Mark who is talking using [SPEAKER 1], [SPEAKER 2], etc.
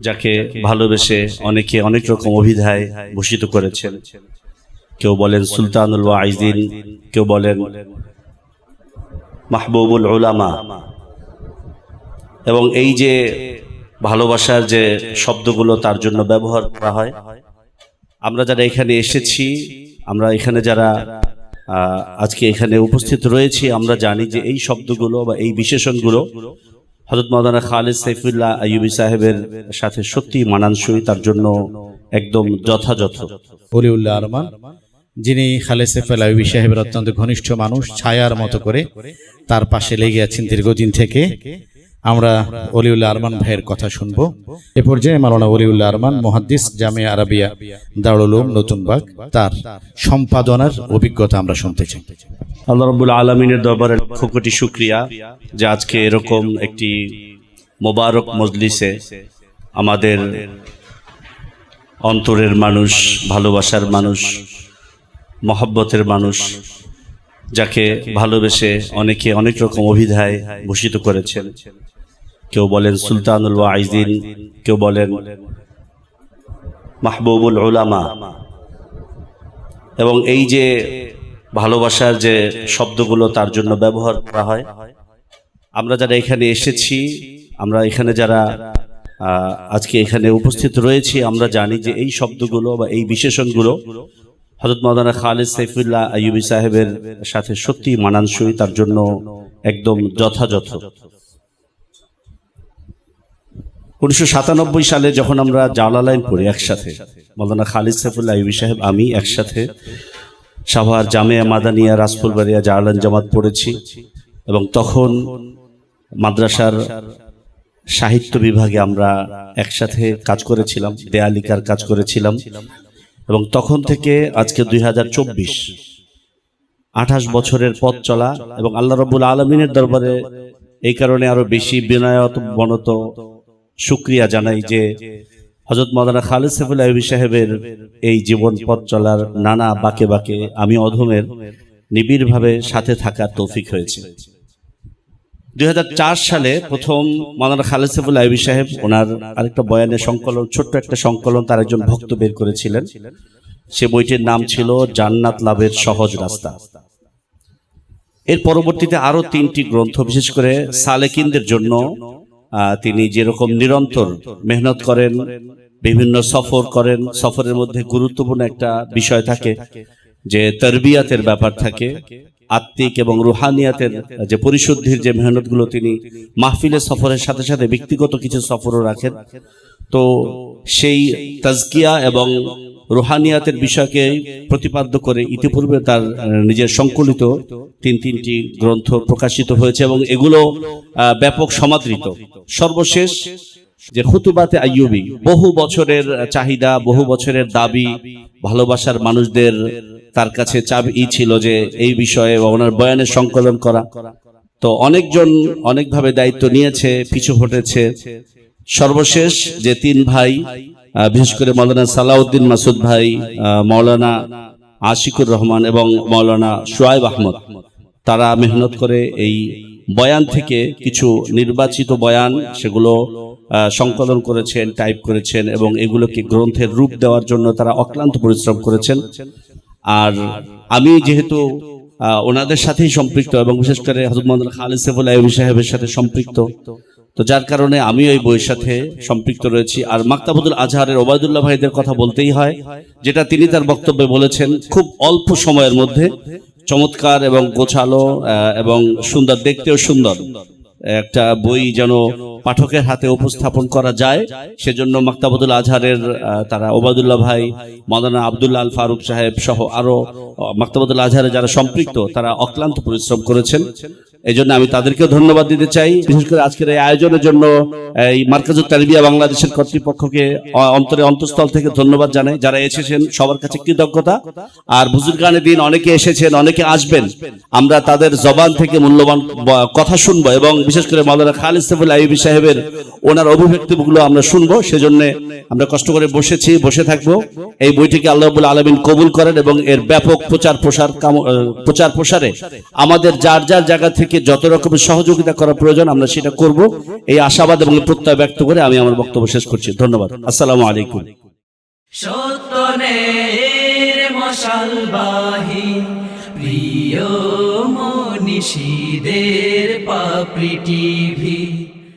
[SPEAKER 1] যাকে ভালোবেসে অনেকে অনেক রকম অভিধায় ভূষিত করেছেন। কেউ বলেন সুলতানুল ওয়াইদিন কেউ বলেন মাহবুবুল উলামা। এবং এই যে ভালোবাসার যে শব্দগুলো তার জন্য ব্যবহার করা হয় আমরা যারা এখানে এসেছি আমরা এখানে যারা আহ, আজকে এখানে উপস্থিত রয়েছি আমরা জানি যে এই শব্দগুলো বা এই বিশেষণগুলো হজরত মৌলানা খালেদ সাইফুল্লাহ আইয়ুবী সাহেবের সাথে সত্যি মানানসই, তার জন্য একদম যথাযথ।
[SPEAKER 2] হলিউল্লাহ আরমান, যিনি খালেদ সাইফুল্লাহ আইবি সাহেবের অত্যন্ত ঘনিষ্ঠ মানুষ, ছায়ার মতো করে তার পাশে লেগে আছেন দীর্ঘদিন থেকে। আমরা অলিউল্লাহ আরমান ভাইয়ের কথা শুনব। এ পর্যায়ে মালানা অলিউল্লাহ আরমান, মহাদ্দিস জামিয়া আরাবিয়া, দারুল উলুম নতুনবাগ তার সম্পাদনার অভিজ্ঞতা আমরা শুনতে চাই।
[SPEAKER 1] আল্লাহ রব্বুল আলমিনের দরবারে লক্ষ কোটি শুক্রিয়া যে আজকে এরকম একটি মোবারক মজলিসে আমাদের অন্তরের মানুষ, ভালোবাসার মানুষ, মহব্বতের মানুষ, যাকে ভালোবেসে অনেকে অনেক রকম অভিধায় ভূষিত করেছেন কেউ বলেন সুলতানুল ওয়াইদিন কেউ বলেন মাহবুবুল উলামা। এবং এই যে ভালোবাসার যে শব্দগুলো তার জন্য ব্যবহার করা হয়, আমরা যারা এখানে এসেছি, আমরা এখানে যারা আজকে এখানে উপস্থিত রয়েছি, আমরা জানি যে এই শব্দগুলো বা এই বিশেষণগুলো হজরত মৌলানা খালিদ সাইফুল্লাহ আইয়ুবী সাহেবের সাথে সত্যি মানানসই, তার জন্য একদম যথাযথ। উনিশশো সাতানব্বই সালে যখন আমরা জালালাইন পড়ি একসাথে, মৌলানা খালিদ সাইফুল্লাহ আইয়ুবী সাহেব, আমি একসাথে সাভার জামিয়া মাদানিয়া, রাজফুলবাড়িয়া জালান জামাত পড়েছি এবং তখন মাদ্রাসার সাহিত্য বিভাগে আমরা একসাথে কাজ করেছিলাম, দেয়ালিকার কাজ করেছিলাম এবং তখন থেকে আজকে দুই হাজার চব্বিশ, আঠাশ বছরের পথ চলা এবং আল্লাহ রবুল আলমিনের দরবারে এই কারণে আরও বেশি বিনয়ত, বনত শুক্রিয়া জানাই যে হজরত মৌলানা খালিদ সাইফুল আইবি সাহেবের এই জীবন পথ চলার নানা বাকে বাকে আমি অধমের নিবিড়ভাবে সাথে থাকার তৌফিক হয়েছে। দুই সালে প্রথম মৌলানা খালিদ সাইফুল আইবি সাহেব ওনার আরেকটা বয়ানের সংকলন, ছোট্ট একটা সংকলন তার একজন ভক্ত বের করেছিলেন। সে বইটির নাম ছিল জান্নাত লাভের সহজ রাস্তা। এর পরবর্তীতে আরও তিনটি গ্রন্থ, বিশেষ করে সালেকিনদের জন্য তিনি যেরকম নিরন্তর মেহনত করেন, বিভিন্ন সফর করেন, সফরের মধ্যে গুরুত্বপূর্ণ একটা বিষয় থাকে, যে তরবিয়াতের ব্যাপার থাকে, আত্মিক এবং রুহানিয়াতের যে পরিশুদ্ধির যে মেহনতগুলো তিনি মাহফিলের সফরের সাথে সাথে ব্যক্তিগত কিছু সফরও রাখেন। তো সেই তাজকিয়া এবং রুহানিয়াতের বিষয়কে প্রতিপাদ্য করে ইতিপূর্বে তার নিজের সংকলিত তিন তিনটি গ্রন্থ প্রকাশিত হয়েছে এবং এগুলো ব্যাপক সমাদৃত। সর্বশেষ যে খুতুবাতে আইয়ুবি, বহু বছরের চাহিদা, বহু বছরের দাবি, ভালোবাসার মানুষদের তার কাছে চাবি ছিল যে এই বিষয়ে ওনার বয়ানের সংকলন করা। তো অনেকজন অনেকভাবে দায়িত্ব নিয়েছে, পিছু হটেছে। সর্বশেষ যে তিন ভাই বিশেষ করে মৌলানা সালাউদ্দিন মাসুদ ভাই মৌলানা আশিকুর রহমান এবং মৌলানা সোয়াইব আহমদ, তারা মেহনত করে এই বয়ান থেকে কিছু নির্বাচিত বয়ান, সেগুলো সংকলন করেছেন, টাইপ করেছেন এবং এগুলোকে গ্রন্থের রূপ দেওয়ার জন্য তারা অক্লান্ত পরিশ্রম করেছেন। আর আমি যেহেতু ওনাদের সাথেই সম্পৃক্ত এবং বিশেষ করে হজরত মোহাম্মদ খালিদ সাহেবের সাথে সম্পৃক্ত তো যার কারণে আমি ওই বইয়ের সাথে সম্পৃক্ত রয়েছি। আর মাক্তাবুদুল আজহারের ওবায়দুল্লাহ ভাইদের কথা বলতেই হয় যেটা তিনি তার বক্তব্যে বলেছেন খুব অল্প সময়ের মধ্যে চমৎকার এবং গোছালো এবং সুন্দর দেখতেও সুন্দর একটা বই যেন পাঠকের হাতে উপস্থাপন করা যায়। সেজন্য মাক্তাবুদুল আজহারের তারা ওবায়দুল্লাহ ভাই মৌলানা আবদুল্লাহ আল ফারুক সাহেব সহ আরও আহ, মাক্তাবুদুল আজহারে যারা সম্পৃক্ত তারা অক্লান্ত পরিশ্রম করেছেন। এই জন্য আমি তাদেরকেও ধন্যবাদ দিতে চাই। বিশেষ করে আজকের এই আয়োজনের জন্য, এই মার্কাজুল তালিবিয়া বাংলাদেশের কর্তৃপক্ষকে অন্তরে অন্তঃস্থল থেকে ধন্যবাদ জানাই। যারা এসেছেন, সবার কাছে কৃতজ্ঞতা। আর বুজুর্গানের দিন অনেকে এসেছেন, অনেকে আসবেন। আমরা তাদের জবান থেকে মূল্যবান কথা শুনব এবং বিশেষ করে মাদারা খালিদ সাইফুল আইবি সাহেবের ওনার অভিব্যক্তিগুলো আমরা শুনব। সেজন্য আমরা কষ্ট করে বসেছি, বসে থাকব। এই বইটিকে আল্লাহ রাব্বুল আলমিন কবুল করেন এবং এর ব্যাপক প্রচার প্রসার প্রচার প্রসারে আমাদের যার যার জায়গা থেকে দিকে যত রকমের সহযোগিতা করা প্রয়োজন, আমরা সেটা করব। এই আশাবাদ এবং প্রত্যয় ব্যক্ত করে আমি আমার বক্তব্য শেষ করছি। ধন্যবাদ। আসসালামু আলাইকুম।
[SPEAKER 3] প্রিয় মনীষীদের পাপড়ি টিভি।